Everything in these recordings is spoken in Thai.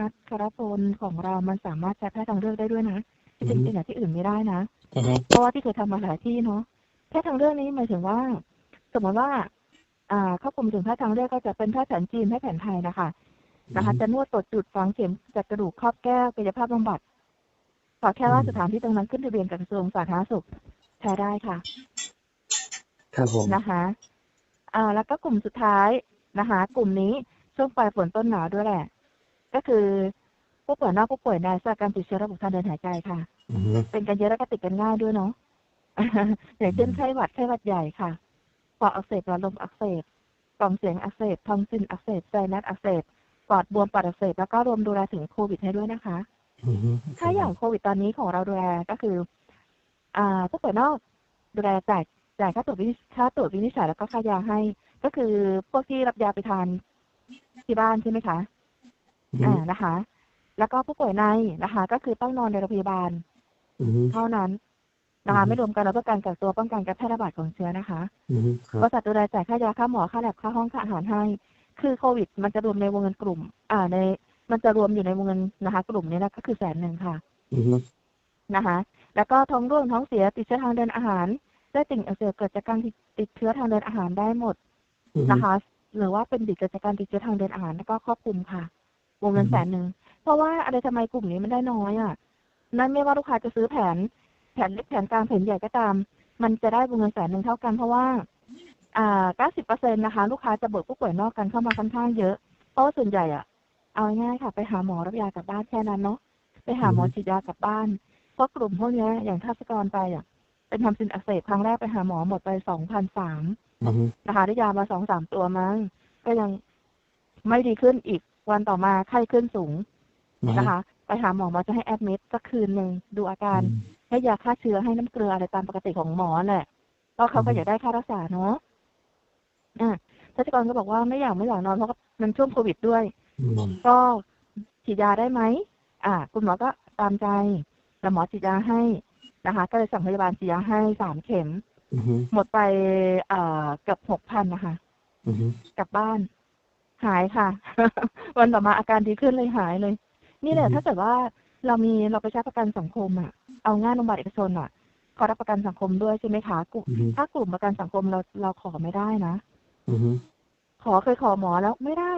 นัทคารพลของเรามันสามารถใช้แพทย์ทางเลือกได้ด้วยนะที่จริงอือฮึเป็นอย่างที่อื่นไม่ได้นะอือฮึเพราะว่าที่เคยทำมาหลายที่เนาะแพทย์ทางเลือกนี้หมายถึงว่า สมมติว่า อ่าเข้ากลุ่มถึงแพทย์ทางเลือกก็จะเป็นแพทย์แผนจีนแพทย์แผนไทยนะคะนะคะจะนวดตรวจจุดฝังเข็มจัดกระดูกครอบแก้วกายภาพบำบัดขอแค่ว่าสถานที่ตรงนั้นขึ้นทะเบียนกับกระทรวงสาธารณสุขใช้ได้ค่ะ ครับผมอื อฮึเป็นกันเยอะแล้วก็ติดกันง่ายด้วยเนาะอย่างเช่นไข้หวัดไข้หวัดใหญ่ค่ะปอดอักเสบหลอดลมอักเสบกล่องเสียงอักเสบทอมซินอักเสบไซนัสอักเสบปอดบวมปอดอักเสบแล้วก็รวมดูแลถึงโควิดให้ด้วยนะคะอือฮึถ้าอย่างโควิดตอนนี้ของเราดูแลก็คือ อ่าผู้ป่วยนอกดูแลจ่ายจ่ายค่าตรวจวินิจค่าตรวจวินิจฉัยแล้วก็ค่ายาให้ ก็คือพวกที่รับยาไปทานที่บ้านใช่ไหมคะ อือฮึอ่านะคะ แล้วก็ผู้ป่วยในนะคะ ก็คือต้องนอนในโรงพยาบาลอือฮึเท่านั้นนะคะอือฮึไม่รวมกันแล้วก็การกักตัวป้องกันการแพร่ระบาดของเชื้อนะคะอือฮึครับบริษัทดูแลจ่ายค่ายาค่าหมอค่าแลบค่าห้องค่าอาหารให้ คือโควิด มันจะรวมในวงเงินกลุ่ม อ่าใน มันจะรวมอยู่ในวงเงินนะคะ กลุ่มนี้นะก็คือแสนหนึ่งค่ะอือฮึนะคะ แล้วก็ท้องร่วงท้องเสียติดเชื้อทางเดินอาหารได้ติ่งอักเสบเกิดจากการติดเชื้อทางเดินอาหารได้หมดอือฮึนะคะ หรือว่าเป็นติดเกิดจากการติดเชื้อทางเดินอาหารแล้วก็ครอบคลุมค่ะ วงเงินอือฮึแสนหนึ่งเพราะว่าอะไรทำไมกลุ่มนี้มันได้น้อยอะ นั่นไม่ว่าลูกค้าจะซื้อแผน แผนเล็กแผนกลางแผนใหญ่ก็ตาม มันจะได้วงเงินแสนหนึ่งเท่ากันเพราะว่า อ่าเก้าสิบเปอร์เซ็นนะคะ ลูกค้าจะเบิกผู้ป่วยนอกกันเข้ามาค่อนข้างเยอะ เพราะว่าส่วนใหญ่อะ เอาง่ายๆค่ะ ไปหาหมอรับยากลับบ้านแค่นั้นเนาะ ไปหาหมอฉีดยากลับบ้าน เพราะกลุ่มพวกเนี้ยอย่างทัศกรไปอะ เป็นทำซินอักเสบครั้งแรกไปหาหมอหมดไปสองพันสามอือฮึนะคะได้ยามาสองสามตัวมั้ง ก็ยังไม่ดีขึ้นอีก วันต่อมาไข้ขึ้นสูงอือฮึนะคะ ไปหาหมอหมอจะให้แอดมิดสักคืนหนึ่งดูอาการอืมให้ยาฆ่าเชื้อให้น้ำเกลืออะไรตามปกติของหมอแหละเพราะเขาก็อืมอยากได้ค่ารักษาเนาะอ่าทัศกรก็บอกว่าไม่อยากไม่อยากนอนเพราะว่ามันช่วงโควิดด้วยอืมก็ฉีดยาได้ไหมอ่า คุณหมอก็ตามใจแล้วหมอฉีดยาให้นะคะ ก็เลยสั่งพยาบาลฉีดยาให้สามเข็มอือฮึหมดไปเอ่อเกือบหกพันนะคะอือฮึกลับบ้าน หายค่ะ วันต่อมาอาการดีขึ้นเลยหายเลย นี่แหละอือฮึถ้าเกิดว่าเรามีเราไปใช้ประกันสังคมอะ เอาง่ายโรงพยาบาลเอกชนอะเขารับประกันสังคมด้วยใช่ไหมคะกลุ่มอือฮึถ้ากลุ่มประกันสังคมเราเราขอไม่ได้นะอือฮึขอเคยขอหมอแล้วไม่ได้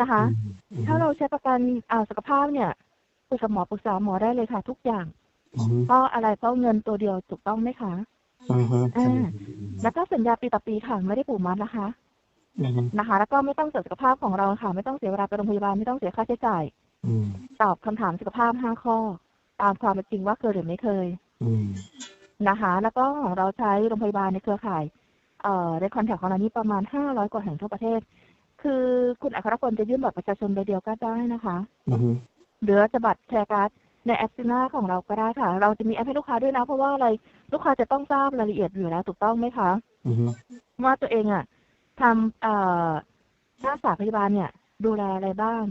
นะคะอือฮึถ้าเราใช้ประกันอ่าสุขภาพเนี่ยปรึกษาหมอปรึกษาหมอได้เลยค่ะ ทุกอย่างอือฮึเพราะอะไรเพราะเงินตัวเดียวถูกต้องไหมคะอือฮึอ่าแล้วก็สัญญาปีต่อปีค่ะไม่ได้ผูกมัดนะคะอือฮึ นะคะ แล้วก็ไม่ต้องเสียสุขภาพของเราค่ะ ไม่ต้องเสียเวลาไปโรงพยาบาลไม่ต้องเสียค่าใช้จ่ายอืมตอบคำถามสุขภาพ5ข้อ ตามความเป็นจริงว่าเคยหรือไม่เคยอืมนะคะ แล้วก็ของเราใช้โรงพยาบาลในเครือข่ายเอ่อในคอนแทคของเรานี่ประมาณ500กว่าแห่งทั่วประเทศ คือคุณอัครพลจะยื่นบัตรประชาชนใบเดียวก็ได้นะคะอือฮึหรือจะบัตรแคร์การ์ดในแอปซิน่าของเราก็ได้ค่ะ เราจะมีแอปให้ลูกค้าด้วยนะ เพราะว่าอะไรลูกค้าจะต้องทราบรายละเอียดอยู่แล้วถูกต้องไหมคะอือฮึว่าตัวเองอะ ทำเอ่อค่ารักษาพยาบาลเนี่ย ดูแลอะไรบ้าง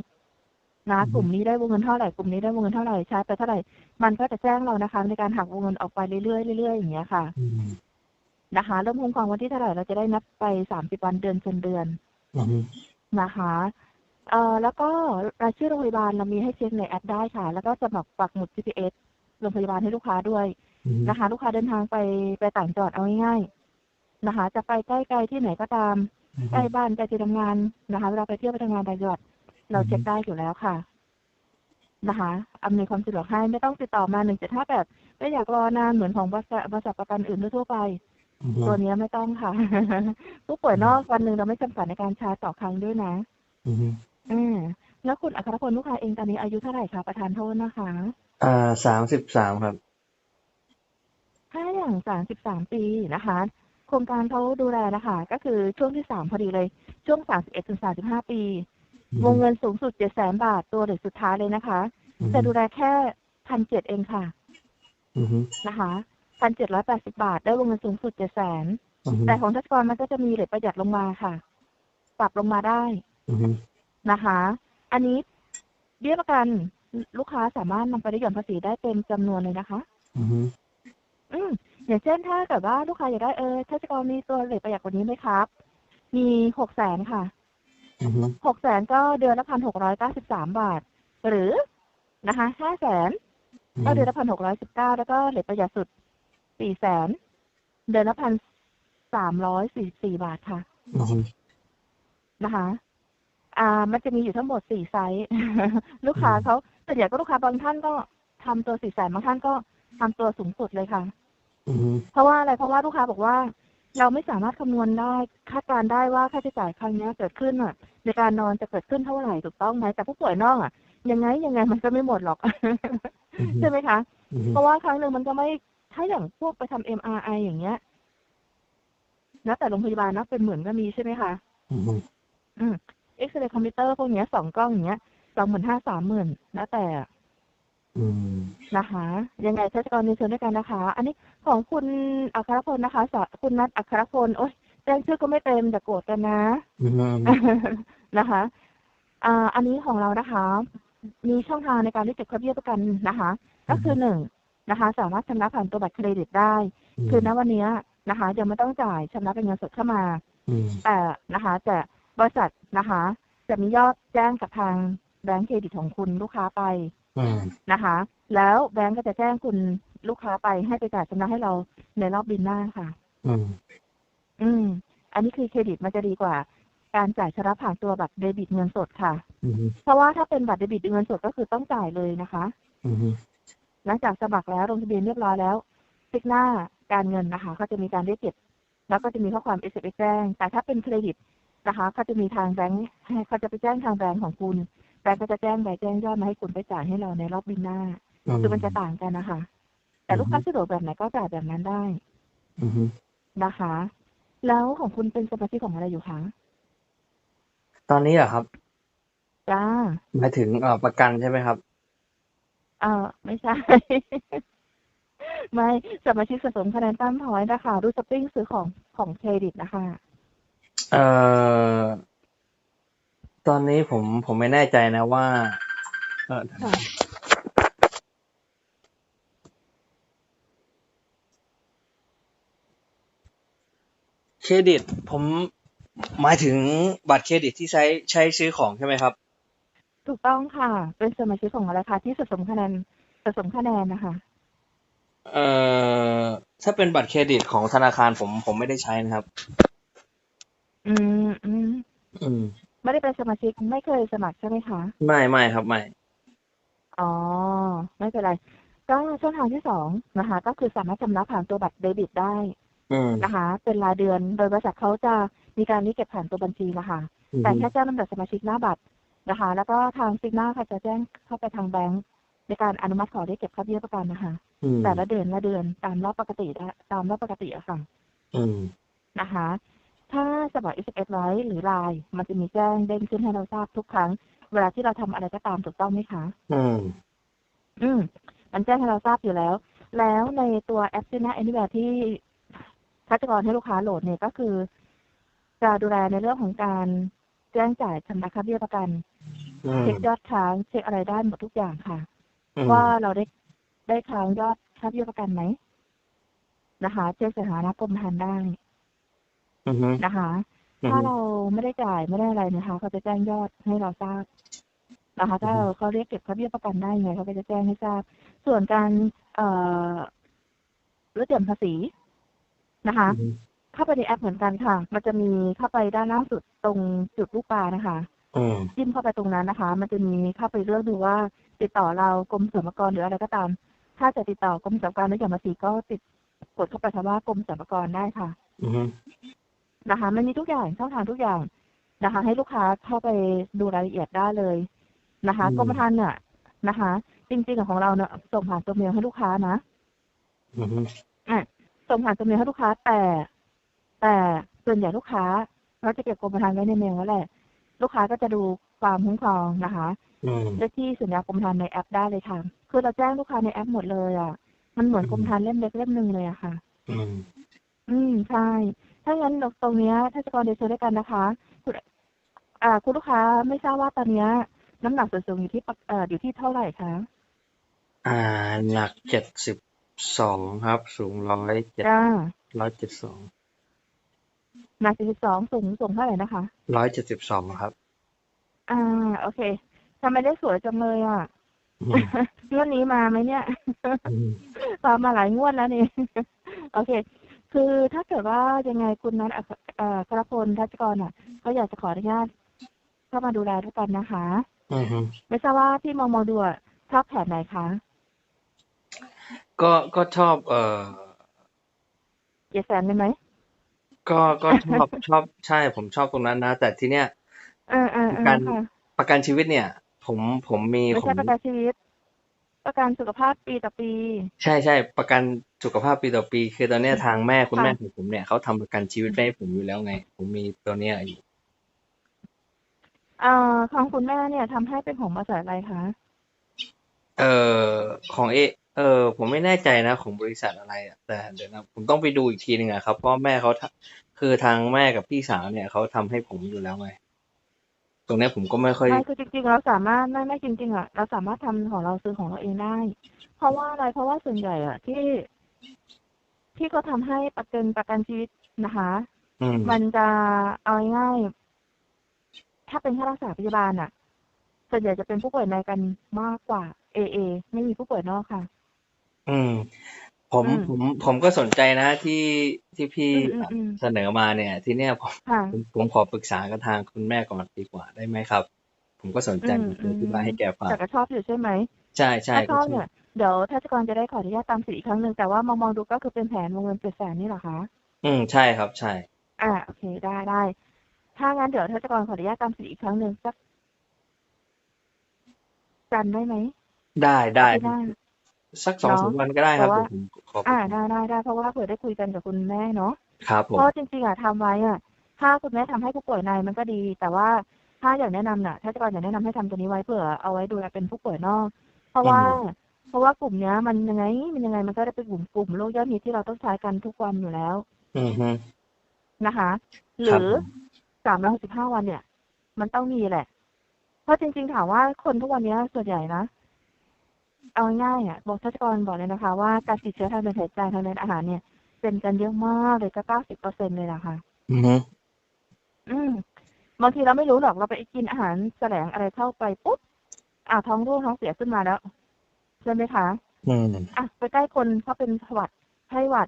นะกลุ่มนี้ได้วงเงินเท่าไหร่กลุ่มนี้ได้วงเงินเท่าไหร่ใช้ไปเท่าไหร่ มันก็จะแจ้งเรานะคะ ในการหักวงเงินออกไปเรื่อยๆเรื่อยๆอย่างเงี้ยค่ะอืมนะคะเริ่มคุ้มครองวันที่เท่าไหร่เราจะได้นับไปสามสิบวันเดือนชนเดือนอือฮึนะคะเอ่อแล้วก็รายชื่อโรงพยาบาลเรามีให้เช็คในแอปได้ค่ะ แล้วก็จะแบบปักหมุด GPS โรงพยาบาลให้ลูกค้าด้วยอืมนะคะ ลูกค้าเดินทางไปไปต่างจังหวัดเอาง่ายๆ นะคะจะไปใกล้ไกลที่ไหนก็ตามใกล้บ้านใกล้ที่ทำงานนะคะเวลาไปเที่ยวไปทำงานต่างจังหวัดเราเช็คได้อยู่แล้วค่ะนะคะอำนวยความสะดวกให้ไม่ต้องติดต่อมาหนึ่งเจ็ดห้าแปดไม่อยากรอนานเหมือนของบริษัทบริษัทประกันอื่นทั่วๆไปอือฮึตัวเนี้ยไม่ต้องค่ะ ผู้ป่วยนอกวันหนึ่งเราไม่จำกัดในการชาร์จต่อครั้งด้วยนะอือฮึอืมแล้วคุณอัครพลลูกค้าเองตอนนี้อายุเท่าไหร่คะประธานโทษนะคะ อ่าสามสิบสามครับ ถ้าอย่างสามสิบสามปีนะคะโครงการเขาดูแลนะคะ ก็คือช่วงที่สามพอดีเลย ช่วงสามสิบเอ็ดถึงสามสิบห้าปี วงเงินสูงสุดเจ็ดแสนบาทตัวเหล็กสุดท้ายเลยนะคะอือฮึจะดูแลแค่พันเจ็ดเองค่ะอือฮึนะคะพันเจ็ดร้อยแปดสิบาท ได้วงเงินสูงสุดเจ็ดแสนอือฮึแต่ของทัศกรมันก็จะมีเหล็กประหยัดลงมาค่ะ ปรับลงมาได้อือฮึนะคะ อันนี้เบี้ยประกันลูกค้าสามารถนำไปได้หย่อนภาษีได้เต็มจำนวนเลยนะคะ อือฮึอืม อย่างเช่นถ้าเกิดว่าลูกค้าอยากได้เออทัศกรมีตัวเหล็กประหยัดกว่านี้ไหมครับ มีหกแสนค่ะอือฮึหกแสนก็เดือนละพันหกร้อยเก้าสิบสามบาท หรือนะคะห้าแสนอือก็ฮึเดือนละพันหกร้อยสิบเก้าแล้วก็เหลือประหยัดสุดสี่แสนเดือนละพันสามร้อยสี่สี่บาทค่ะอือฮึนะคะ อ่า มันจะมีอยู่ทั้งหมดสี่ไซส์ลูกค้าเขาส่วนใหญ่ก็ลูกค้าบางท่านก็ทำตัวสี่แสนบางท่านก็ทำตัวสูงสุดเลยค่ะอือฮึ เพราะว่าอะไรเพราะว่าลูกค้าบอกว่า เราไม่สามารถคำนวณได้คาดการณ์ได้ว่าค่าใช้จ่ายครั้งเนี้ยเกิดขึ้นอะ ในการนอนจะเกิดขึ้นเท่าไหร่ถูกต้องไหมแต่ผู้ป่วยนอกอะ ยังไงยังไงมันก็ไม่หมดหรอกอือฮึใช่ไหมคะอือฮึเพราะว่าครั้งหนึ่งมันก็ไม่ถ้าอย่างพวกไปทำ MRI อย่างเงี้ยแล้วแต่โรงพยาบาลนะเป็นหมื่นก็มีใช่ไหมคะอือฮึอืมเอ็กซเรย์คอมพิวเตอร์พวกเนี้ยสองกล้องอย่างเงี้ยสองหมื่นห้าสามหมื่นแล้วแต่อืม นะคะ ยังไงเทศกรณีเชิญด้วยกันนะคะ อันนี้ของคุณอัครพลนะคะสคุณนัทอัครพลโอ๊ยแจ้งชื่อก็ไม่เต็มอย่าโกรธกันนะอือฮึนะคะอ่าอันนี้ของเรานะคะ มีช่องทางในการเรียกเก็บค่าเบี้ยประกันนะคะ ก็คือหนึ่งนะคะ สามารถชำระผ่านตัวบัตรเครดิตได้ คือณวันเนี้ยนะคะยังไม่ต้องจ่ายชำระเป็นเงินสดเข้ามาอืมแต่นะคะ แต่บริษัทนะคะ จะมียอดแจ้งกับทางแบงก์เครดิตของคุณลูกค้าไปอืม นะคะ แล้วแบงก์ก็จะแจ้งคุณลูกค้าไปให้ไปจ่ายชำระให้เราในรอบบินหน้าค่ะ อืม อืม อันนี้คือเครดิตมันจะดีกว่า การจ่ายชำระผ่านตัวบัตรเดบิตเงินสดค่ะอืมเพราะว่าถ้าเป็นบัตรเดบิตเงินสดก็คือต้องจ่ายเลยนะคะอืมหลังจากสมัครแล้วลงทะเบียนเรียบร้อยแล้วติ๊กหน้าการเงินนะคะเขาจะมีการเรียกเก็บ แล้วก็จะมีข้อความ s อ s แจ้ง แต่ถ้าเป็นเครดิตนะคะเขาจะมีทางแบงค์ให้เขาจะไปแจ้งทางแบงค์ของคุณ แบงค์ก็จะแจ้งใบแจ้งยอดมาให้คุณไปจ่ายให้เราในรอบบินหน้า คือมันจะต่างกันนะคะ แต่ลูกค้าสะดวกแบบไหนก็จ่ายแบบนั้นได้อืมนะคะ แล้วของคุณเป็นสมาชิกของอะไรอยู่คะตอนนี้เหรอครับจ้าหมายถึงเอ่อประกันใช่ไหมครับเออไม่ใช่ ไม่สมาชิกสะสมคะแนนตั้มพอยต์นะคะ รูสปปิ้งซื้อของของเครดิตนะคะ เอ่อ ตอนนี้ผมผมไม่แน่ใจนะว่า เออค่ะเครดิต ผมหมายถึงบัตรเครดิตที่ใช้ใช้ซื้อของใช่ไหมครับ ถูกต้องค่ะ เป็นสมาชิกของอะไรคะที่สะสมคะแนนสะสมคะแนนนะคะ เอ่อถ้าเป็นบัตรเครดิตของธนาคารผมผมไม่ได้ใช้นะครับ อืมอืม อืม ไม่ได้เป็นสมาชิกไม่เคยสมัครใช่ไหมคะ ไม่ไม่ครับไม่ อ๋อ ไม่เป็นไร ก็ช่องทางที่สองนะคะ ก็คือสามารถชำระผ่านตัวบัตรเดบิตได้อืมนะคะ เป็นรายเดือนโดยบริษัทเขาจะมีการรีดเก็บผ่านตัวบัญชีนะคะ อืมแต่แค่แจ้งลำดับสมาชิกหน้าบัตรนะคะ แล้วก็ทางซิกหน้าค่ะจะแจ้งเข้าไปทางแบงก์ในการอนุมัติขอเรียกเก็บค่าเบี้ยประกันนะคะ อืมแต่ละเดือนละเดือนตามรอบปกติและตามรอบปกติอะค่ะ อืมนะคะ ถ้าสมัคร SMS ไว้หรือไลน์มันจะมีแจ้งเด้งขึ้นให้เราทราบทุกครั้ง เวลาที่เราทำอะไรก็ตามถูกต้องไหมคะ อืม อืม มันแจ้งให้เราทราบอยู่แล้ว แล้วในตัวแอป Sina Anywhere ที่คัดกรองให้ลูกค้าโหลดเนี่ยก็คือ จะดูแลในเรื่องของการแจ้งจ่ายชำระค่าเบี้ยประกันอืมเช็คยอดค้างเช็คอะไรได้หมดทุกอย่างค่ะอืมว่าเราได้ได้ค้างยอดค่าเบี้ยประกันไหมนะคะเช็คสถานะกรมธรรม์ได้ อืมนะคะถ้าเราไม่ได้จ่ายไม่ได้อะไรนะคะเขาจะแจ้งยอดให้เราทราบนะคะ ถ้าเราเขาเรียกเก็บค่าเบี้ยประกันได้ไงเขาก็จะแจ้งให้ทราบ ส่วนการเอ่อลดหย่อนภาษีนะคะ อืมเข้าไปในแอปเหมือนกันค่ะ มันจะมีเข้าไปด้านล่างสุดตรงจุดลูกปลานะคะ อืม จิ้มเข้าไปตรงนั้นนะคะ มันจะมีเข้าไปเลือกดูว่า ติดต่อเรากรมสรรพากรหรืออะไรก็ตาม ถ้าจะติดต่อกรมสรรพากรลดหย่อนภาษีก็ติดกดเข้าไปคำว่ากรมสรรพากรได้ค่ะ อืม นะคะ มันมีทุกอย่างช่องทางทุกอย่างนะคะ ให้ลูกค้าเข้าไปดูรายละเอียดได้เลยนะคะอืมกรมธรรม์เนี่ยนะคะ จริงๆของเราเนี่ยส่งผ่านตัวเมลให้ลูกค้านะอืมอะส่งผ่านตัวเมลให้ลูกค้า แต่ แต่ส่วนใหญ่ลูกค้าเราจะเก็บกรมธรรม์ไว้ในเมลแล้วแหละ ลูกค้าก็จะดูความคุ้มครองนะคะอืมเลขที่สัญญากรมธรรม์ในแอปได้เลยค่ะ คือเราแจ้งลูกค้าในแอปหมดเลยอะ มันเหมือนอืมกรมธรรม์เล่มเล็กเล่มหนึ่งเลยอะค่ะ อืม อืมใช่ ถ้างั้นตรงเนี้ยถ้าจะกรเดชด้วยกันนะคะคุณอ่าคุณลูกค้าไม่ทราบว่าตอนเนี้ยน้ำหนักส่วนสูงอยู่ที่ปกเอ่ออยู่ที่เท่าไหร่คะอ่าหนักเจ็ดสิบสองครับ สูงร้อยเจ็ดจ้าร้อยเจ็ดสองหนักสี่สิบสองสูงสูงเท่าไหร่นะคะ ร้อยเจ็ดสิบสองครับอ่า โอเคทำไมได้สวยจังเลยอะอืมงวดนี้มาไหมเนี่ย อืม ตามมาหลายงวดแล้วนี่ โอเค คือถ้าเกิดว่ายังไงคุณนัทอัคเอ่อกระพลทัชกรอะก็อยากจะขออนุญาตเข้ามาดูแลด้วยกันนะคะอืมฮึไม่ทราบว่าพี่มองมองดูอะชอบแผนไหนคะก็ก็ชอบเอ่อเจ็ดแสนเลยไหมก็ก็ชอบชอบใช่ผมชอบตรงนั้นนะ แต่ทีเนี้ยเออเออปเอระอกันค่ะประกันชีวิตเนี่ย ผมผมมีไม่ผใช่มประกันชีวิต ประกันสุขภาพปีต่อปี ใช่ใช่ประกันสุขภาพปีต่อปี คือตอนเนี้ยทางแม่คุณค่ะ แม่ของผมเนี่ยเขาทำประกันชีวิตไว้ให้ผมอยู่แล้วไง ผมมีตัวเนี้ยอยู่เอ่อของคุณแม่เนี่ยทำให้เป็นของบริษัทอะไรคะ เอ่อของเอเออผมไม่แน่ใจนะของบริษัทอะไรอะแต่เดี๋ยวนะผมต้องไปดูอีกทีหนึ่งอะครับเพราะแม่เขาทำคือทางแม่กับพี่สาวเนี่ยเขาทำให้ผมอยู่แล้วไงต รงเนี้ยผมก็ไม่ค่อยไม่คือจริงๆเราสามารถไม่ไม่จริง ๆอะเราสามารถทำของเราซื้อของเราเองได้ เพราะว่าอะไรเพราะว่าส่วนใหญ่อะที่ ที่ก็ทำให้ประกันประกันชีวิตนะคะอืมมันจะเอาง่ายๆถ้าเป็นค่ารักษาพยาบาลอะ ส่วนใหญ่จะเป็นผู้ป่วยในกันมากกว่า AA ไม่มีผู้ป่วยนอกค่ะ อืม ผมอืม ผมผมก็สนใจนะที่ที่พี่อืมอืมอืมเสนอมาเนี่ย ทีเนี้ยผมค่ะ ผมผมขอปรึกษากับทางคุณแม่ก่อนดีกว่าได้ไหมครับ ผมก็สนใจอืมจะอธิบายให้แกฟังแต่ก็ชอบอยู่ใช่ไหม ใช่ใช่ถ้าชก็อบชอเนี่บย เดี๋ยวทัชกรจะได้ขออนุญาตตามสิทธิ์อีกครั้งหนึ่งแต่ว่ามองมองๆดูก็คือเป็นแผนวงเงินเจ็ดแสนนี่เหรอคะ อืมใช่ครับ ใช่ อ่าโอเคได้ได้ ถ้างั้นเดี๋ยวทัชกรขออนุญาตตามสิทธิ์อีกครั้งหนึ่งสักจันทร์ได้ไหมได้ได้อาทิตย์หน้า สักสองเนาะสามวันก็ได้ครับเพราะว่า เดี๋ยวผมขอปรึอ่ากษาได้ได้ได้เพราะว่าเผื่อได้คุยกันกับคุณแม่เนาะครับผมเพราะจริงๆอะทำไว้อะ ถ้าคุณแม่ทำให้ผู้ป่วยในมันก็ดี แต่ว่าถ้าอยากแนะนำน่ะ ถ้าจะก่อนอยากแนะนำให้ทำตัวนี้ไว้เผื่อเอาไว้ดูแลเป็นผู้ป่วยนอก เพราะว่าเพราะว่ากลุ่มเนี้ย มันยังไง มันยังไงมันก็ได้เป็นกลุ่มกลุ่มโรคยอดฮิตที่เราต้องใช้กันทุกวันอยู่แล้วอือฮึนะคะ หครัรืบอสามร้อยหกสิบห้าวันเนี่ย มันต้องมีแหละ เพราะจริง ๆ ถามว่าคนทุกวันเนี้ยส่วนใหญ่นะ เอาง่ายๆอะบอกทัชกรบอกเลยนะคะ ว่าการติดเชื้อทางเดินหายใจทางเดินอาหารเนี่ยเป็นกันเยอะมากเลยก็เก้าสิบเปอร์เซ็นเลยนะคะอือฮึอืมบางทีเราไม่รู้หรอกเราไปกินอาหารแสลงอะไรเข้าไปปุ๊บอ่าท้องร่วงท้องเสียขึ้นมาแล้วใช่ไหมคะอืมอะไปใกล้คนเขาเป็นหวัดไข้หวัด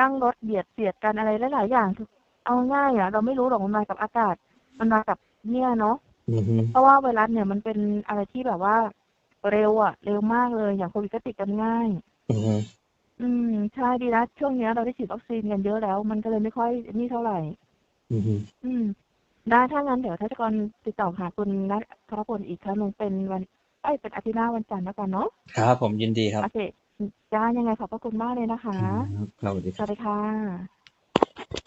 นั่งรถเบียดเสียดกันอะไรหลาย ๆ อย่างคือเอาง่ายอะ เราไม่รู้หรอกมันมากับอากาศ มันมากับเนี่ยเนาะอือฮึเพราะว่าไวรัสเนี่ยมันเป็นอะไรที่แบบว่า เร็วอะ เร็วมากเลย อย่างโควิดก็ติดกันง่าย อือฮึอืมใช่ดีนะช่วงเนี้ยเราได้ฉีดวัคซีนกันเยอะแล้ว มันก็เลยไม่ค่อยนี่เท่าไหร่ อือฮึอืม ได้ถ้างั้นเดี๋ยวทัชกรติดต่อหาคุณนัทครพลอีกครั้งหนึ่งเป็นวันเอ้ยเป็นอาทิตย์หน้าวันจันทร์แล้วกันเนาะครับผมยินดีครับโอเคจ้ายังไงขอบพระคุณมากเลยนะคะ ครับสวัสดีสครับ วัสดีค่ะ